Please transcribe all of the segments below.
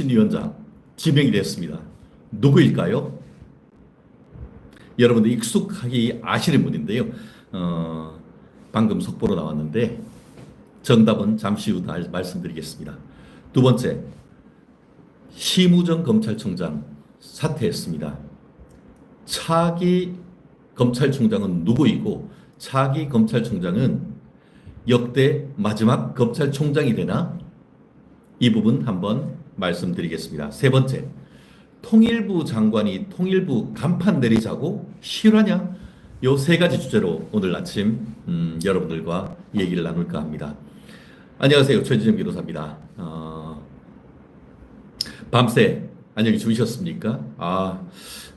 혁신위원장 지명이 됐습니다. 누구일까요? 여러분들 익숙하게 아시는 분인데요. 어, 방금 속보로 나왔는데 정답은 잠시 후 날- 말씀드리겠습니다. 두 번째, 심우정 검찰총장 사퇴했습니다. 차기 검찰총장은 누구이고 차기 검찰총장은 역대 마지막 검찰총장이 되나? 이 부분 한번 말씀드리겠습니다. 세 번째, 통일부 장관이 통일부 간판 내리자고 실화냐? 요 세 가지 주제로 오늘 아침 음, 여러분들과 얘기를 나눌까 합니다. 안녕하세요. 최지점 기도사입니다. 어, 밤새 안녕히 주무셨습니까? 아,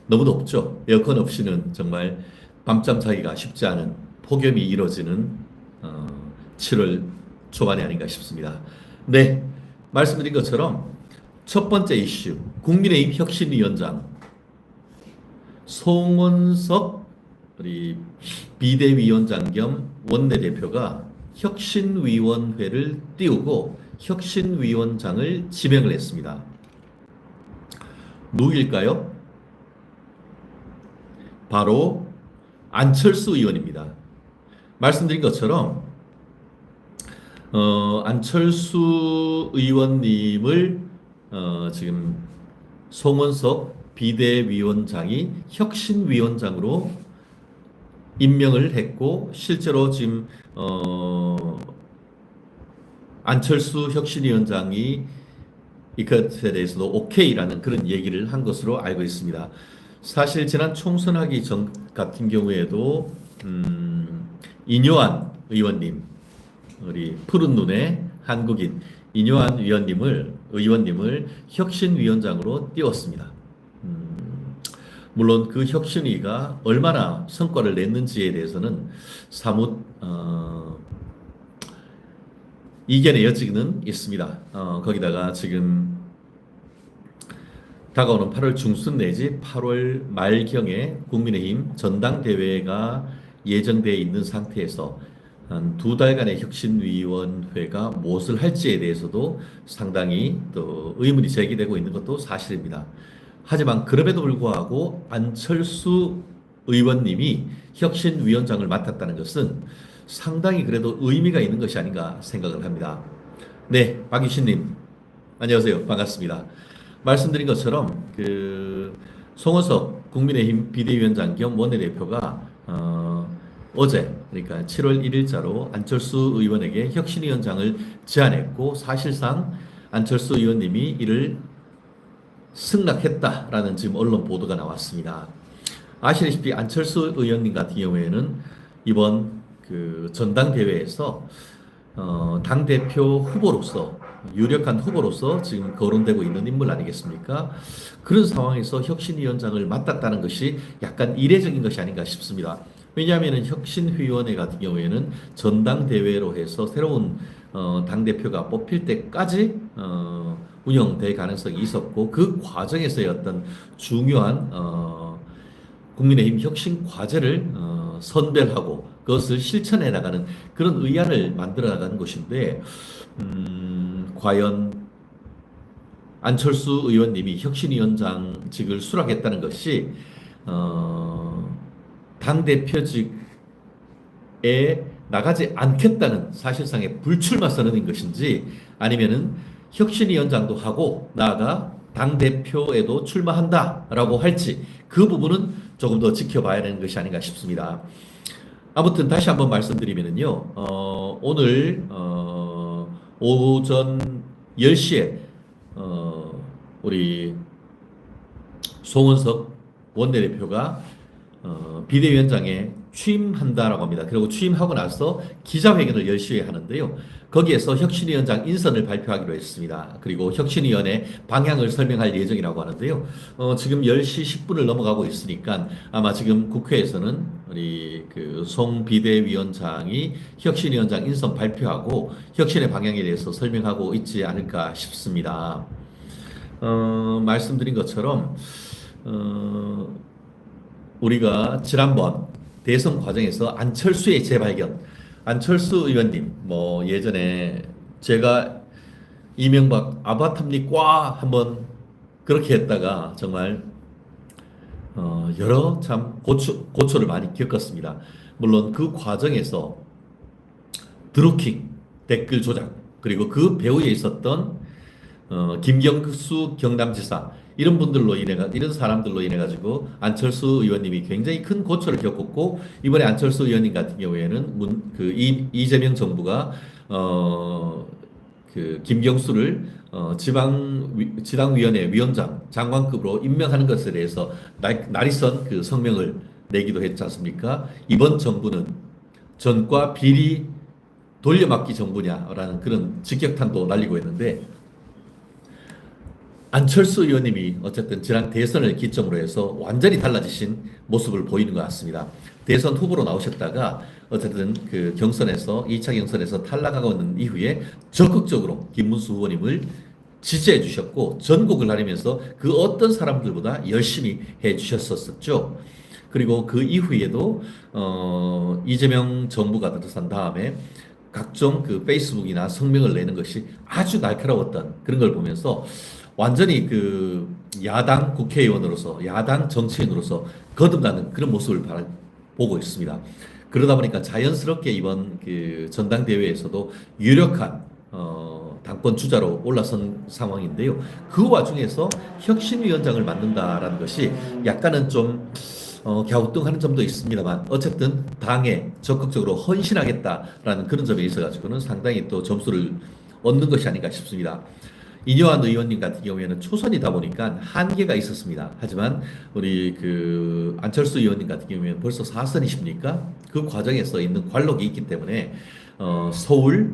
너무 덥죠? 에어컨 없이는 정말 밤잠 자기가 쉽지 않은 폭염이 이뤄지는 어, 7월 초반이 아닌가 싶습니다. 네, 말씀드린 것처럼 첫 번째 이슈, 국민의힘 혁신위원장 송원석 우리 비대위원장 겸 원내대표가 혁신위원회를 띄우고 혁신위원장을 지명을 했습니다. 누구일까요? 바로 안철수 의원입니다. 말씀드린 것처럼 어, 안철수 의원님을 어, 지금 송원석 비대위원장이 혁신위원장으로 임명을 했고 실제로 지금 어, 안철수 혁신위원장이 이 것에 대해서도 오케이라는 그런 얘기를 한 것으로 알고 있습니다. 사실 지난 총선하기 전 같은 경우에도 음, 이뇨한 의원님 우리 푸른 눈의 한국인 이뇨한 위원님을 의원님을 혁신위원장으로 띄웠습니다. 음, 물론 그 혁신위가 얼마나 성과를 냈는지에 대해서는 사뭇 어, 이견의 여지는 있습니다. 어, 거기다가 지금 다가오는 8월 중순 내지 8월 말경에 국민의힘 전당대회가 예정되어 있는 상태에서 한 두 달간의 혁신위원회가 무엇을 할지에 대해서도 상당히 또 의문이 제기되고 있는 것도 사실입니다. 하지만 그럼에도 불구하고 안철수 의원님이 혁신위원장을 맡았다는 것은 상당히 그래도 의미가 있는 것이 아닌가 생각을 합니다. 네, 박유신님 안녕하세요. 반갑습니다. 말씀드린 것처럼 그 송원석 국민의힘 비대위원장 겸 원내대표가 어, 어제 그러니까 7월 1일자로 안철수 의원에게 혁신위원장을 제안했고 사실상 안철수 의원님이 이를 승낙했다라는 지금 언론 보도가 나왔습니다. 아시다시피 안철수 의원님 같은 경우에는 이번 그 전당대회에서 어, 당 대표 후보로서 유력한 후보로서 지금 거론되고 있는 인물 아니겠습니까? 그런 상황에서 혁신위원장을 맡았다는 것이 약간 이례적인 것이 아닌가 싶습니다. 왜냐하면 혁신위원회 같은 경우에는 전당대회로 해서 새로운 어, 당 대표가 뽑힐 때까지 어, 운영될 가능성이 있었고 그 과정에서의 어떤 중요한 어, 국민의힘 혁신 과제를 어, 선별하고 그것을 실천해 나가는 그런 의안을 만들어 나가는 것인데 음, 과연 안철수 의원님이 혁신위원장직을 수락했다는 것이 어, 당 대표직에 나가지 않겠다는 사실상의 불출마 선언인 것인지 아니면은 혁신위원장도 하고 나아가 당 대표에도 출마한다라고 할지 그 부분은 조금 더 지켜봐야 되는 것이 아닌가 싶습니다. 아무튼 다시 한번 말씀드리면은요, 어, 오늘 어, 오전 10시에 어, 우리 송원석 원내대표가 어, 비대위원장에 취임한다라고 합니다. 그리고 취임하고 나서 기자회견을 10시에 하는데요. 거기에서 혁신위원장 인선을 발표하기로 했습니다. 그리고 혁신위원회 방향을 설명할 예정이라고 하는데요. 어, 지금 10시 10분을 넘어가고 있으니까 아마 지금 국회에서는 우리 그 송 비대위원장이 혁신위원장 인선 발표하고 혁신의 방향에 대해서 설명하고 있지 않을까 싶습니다. 어, 말씀드린 것처럼 어, 우리가 지난번 대선 과정에서 안철수의 재발견, 안철수 의원님, 뭐 예전에 제가 이명박 아바탐니 꽉 한번 그렇게 했다가 정말 어, 여러 참 고초, 고초를 많이 겪었습니다. 물론 그 과정에서 드루킹 댓글 조작 그리고 그 배후에 있었던 어, 김경수 경남지사 이런 분들로 인해 가 이런 사람들로 인해 가지고 안철수 의원님이 굉장히 큰 고초를 겪었고 이번에 안철수 의원님 같은 경우에는 문, 그 이, 이재명 정부가 어, 그 김경수를 어, 지방 위, 지방위원회 위원장 장관급으로 임명하는 것에 대해서 날, 날이선 그 성명을 내기도 했지 않습니까? 이번 정부는 전과 비리 돌려막기 정부냐라는 그런 직격탄도 날리고 있는데 안철수 의원님이 어쨌든 지난 대선을 기점으로 해서 완전히 달라지신 모습을 보이는 것 같습니다. 대선 후보로 나오셨다가 어쨌든 그 경선에서 2차 경선에서 탈락하고 있는 이후에 적극적으로 김문수 후보님을 지지해 주셨고 전국을 다니면서 그 어떤 사람들보다 열심히 해 주셨었죠. 그리고 그 이후에도 어 이재명 정부가 들어선 다음에 각종 그 페이스북이나 성명을 내는 것이 아주 날카로웠던 그런 걸 보면서 완전히 그 야당 국회의원으로서 야당 정치인으로서 거듭나는 그런 모습을 바라, 보고 있습니다. 그러다 보니까 자연스럽게 이번 그 전당대회에서도 유력한 어, 당권 주자로 올라선 상황인데요. 그 와중에서 혁신위원장을 맡는다라는 것이 약간은 좀 어, 갸우뚱하는 점도 있습니다만 어쨌든 당에 적극적으로 헌신하겠다라는 그런 점에 있어가지고는 상당히 또 점수를 얻는 것이 아닌가 싶습니다. 이뇨한 의원님 같은 경우에는 초선이다 보니까 한계가 있었습니다. 하지만 우리 그 안철수 의원님 같은 경우에는 벌써 4선이십니까? 그 과정에서 있는 관록이 있기 때문에 어, 서울을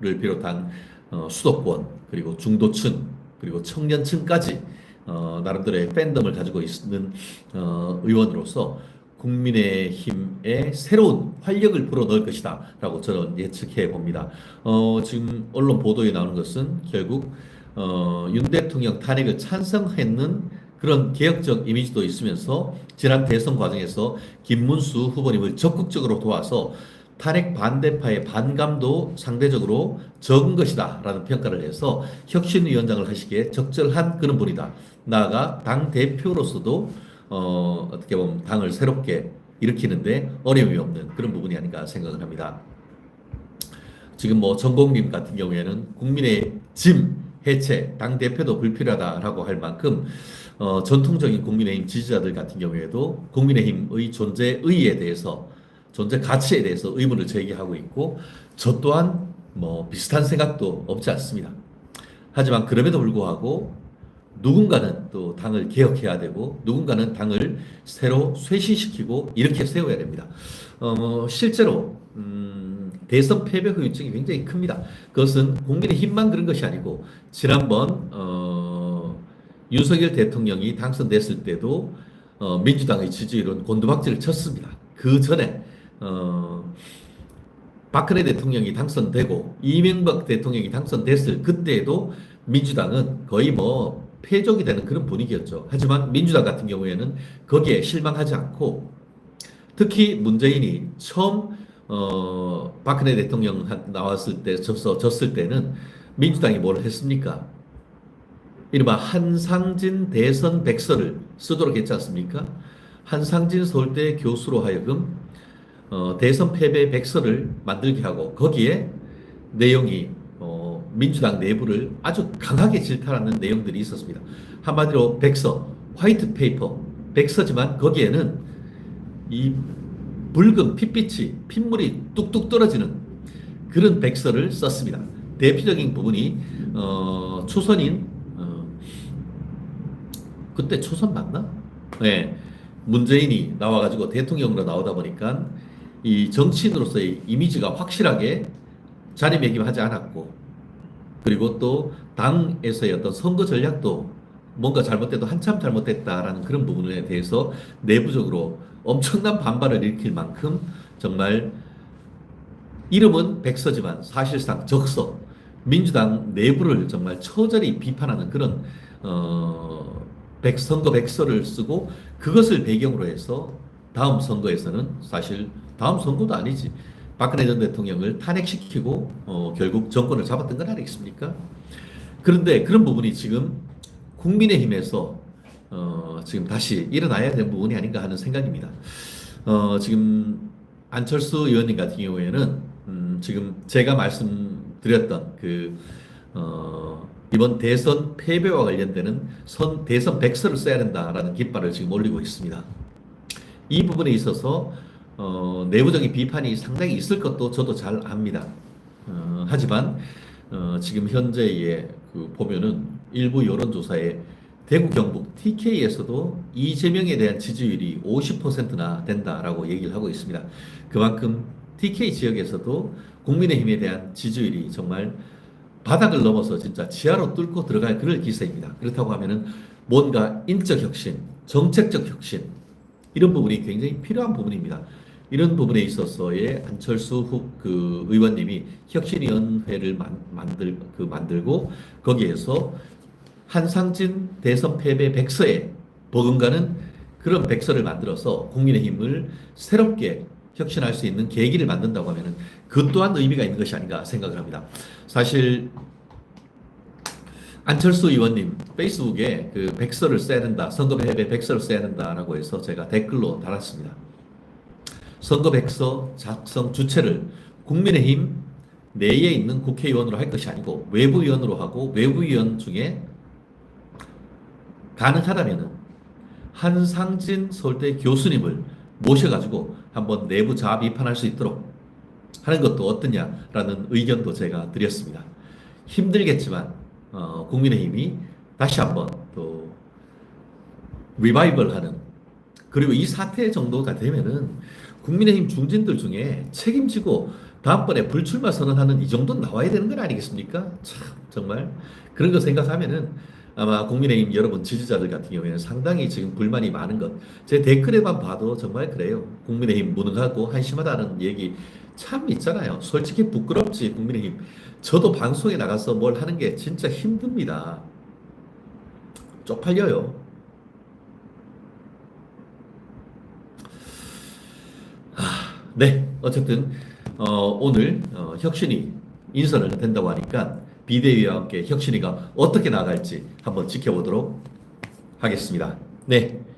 비롯한 어, 수도권 그리고 중도층 그리고 청년층까지 어, 나름대로의 팬덤을 가지고 있는 어, 의원으로서 국민의힘에 새로운 활력을 불어넣을 것이다라고 저는 예측해 봅니다. 어, 지금 언론 보도에 나오는 것은 결국 어, 윤 대통령 탄핵을 찬성했는 그런 개혁적 이미지도 있으면서 지난 대선 과정에서 김문수 후보님을 적극적으로 도와서 탄핵 반대파의 반감도 상대적으로 적은 것이다 라는 평가를 해서 혁신위원장을 하시기에 적절한 그런 분이다. 나아가 당 대표로서도 어, 어떻게 보면 당을 새롭게 일으키는데 어려움이 없는 그런 부분이 아닌가 생각을 합니다. 지금 뭐 전공님 같은 경우에는 국민의 짐 해체, 당 대표도 불필요하다라고 할 만큼 어, 전통적인 국민의힘 지지자들 같은 경우에도 국민의힘의 존재 의의에 대해서 존재 가치에 대해서 의문을 제기하고 있고 저 또한 뭐 비슷한 생각도 없지 않습니다. 하지만 그럼에도 불구하고 누군가는 또 당을 개혁해야 되고 누군가는 당을 새로 쇄신시키고 이렇게 세워야 됩니다. 어, 뭐 실제로 음, 대선 패배 후유증이 굉장히 큽니다. 그것은 국민의 힘만 그런 것이 아니고 지난번 어, 윤석열 대통령이 당선됐을 때도 어, 민주당의 지지율은 곤두박질을 쳤습니다. 그 전에 어, 박근혜 대통령이 당선되고 이명박 대통령이 당선됐을 그때에도 민주당은 거의 뭐 패족이 되는 그런 분위기였죠. 하지만 민주당 같은 경우에는 거기에 실망하지 않고 특히 문재인이 처음 어, 박근혜 대통령 나왔을 때 졌어 졌을 때는 민주당이 뭘 했습니까? 이른바 한상진 대선 백서를 쓰도록 했지 않습니까? 한상진 서울대 교수로 하여금 어, 대선 패배 백서를 만들게 하고 거기에 내용이 어, 민주당 내부를 아주 강하게 질타하는 내용들이 있었습니다. 한마디로 백서, 화이트 페이퍼, 백서지만 거기에는 이 붉은 핏빛이 핏물이 뚝뚝 떨어지는 그런 백서를 썼습니다. 대표적인 부분이 어, 초선인 어, 그때 초선 맞나? 네, 문재인이 나와가지고 대통령으로 나오다 보니까 이 정치인으로서의 이미지가 확실하게 자리매김하지 않았고 그리고 또 당에서의 어떤 선거 전략도 뭔가 잘못돼도 한참 잘못됐다라는 그런 부분에 대해서 내부적으로 엄청난 반발을 일으킬 만큼 정말 이름은 백서지만 사실상 적서 민주당 내부를 정말 처절히 비판하는 그런 어, 백 선거 백서를 쓰고 그것을 배경으로 해서 다음 선거에서는 사실 다음 선거도 아니지 박근혜 전 대통령을 탄핵시키고 어, 결국 정권을 잡았던 건 아니겠습니까? 그런데 그런 부분이 지금 국민의힘에서 어, 지금 다시 일어나야 되는 부분이 아닌가 하는 생각입니다. 어, 지금 안철수 의원님 같은 경우에는 음, 지금 제가 말씀드렸던 그 어, 이번 대선 패배와 관련되는 선 대선 백서를 써야 된다라는 깃발을 지금 올리고 있습니다. 이 부분에 있어서 어, 내부적인 비판이 상당히 있을 것도 저도 잘 압니다. 어, 하지만 어, 지금 현재의 그 보면은 일부 여론조사에 대구 경북 TK에서도 이재명에 대한 지지율이 50%나 된다라고 얘기를 하고 있습니다. 그만큼 TK 지역에서도 국민의힘에 대한 지지율이 정말 바닥을 넘어서 진짜 지하로 뚫고 들어갈 그럴 기세입니다. 그렇다고 하면은 뭔가 인적 혁신, 정책적 혁신 이런 부분이 굉장히 필요한 부분입니다. 이런 부분에 있어서의 안철수 후, 그 의원님이 혁신위원회를 만, 만들 그 만들고 거기에서 한상진 대선 패배 백서에 버금가는 그런 백서를 만들어서 국민의힘을 새롭게 혁신할 수 있는 계기를 만든다고 하면은 그 또한 의미가 있는 것이 아닌가 생각을 합니다. 사실 안철수 의원님 페이스북에 그 백서를 써야 된다, 선거 패배 백서를 써야 된다라고 해서 제가 댓글로 달았습니다. 선거 백서 작성 주체를 국민의힘 내에 있는 국회의원으로 할 것이 아니고 외부위원으로 하고 외부위원 중에 가능하다면은 한상진 서울대 교수님을 모셔가지고 한번 내부 자아 비판할 수 있도록 하는 것도 어떠냐라는 의견도 제가 드렸습니다. 힘들겠지만 어, 국민의힘이 다시 한번 또 리바이벌하는 그리고 이 사태 정도가 되면은 국민의힘 중진들 중에 책임지고 다음번에 불출마 선언하는 이 정도는 나와야 되는 건 아니겠습니까? 참 정말 그런 거 생각하면은 아마 국민의힘 여러분 지지자들 같은 경우에는 상당히 지금 불만이 많은 것. 제 댓글에만 봐도 정말 그래요. 국민의힘 무능하고 한심하다는 얘기 참 있잖아요. 솔직히 부끄럽지 국민의힘. 저도 방송에 나가서 뭘 하는 게 진짜 힘듭니다. 쪽팔려요. 네, 어쨌든 어, 오늘 어, 혁신이 인선을 된다고 하니까 비대위와 함께 혁신이가 어떻게 나갈지 한번 지켜보도록 하겠습니다. 네,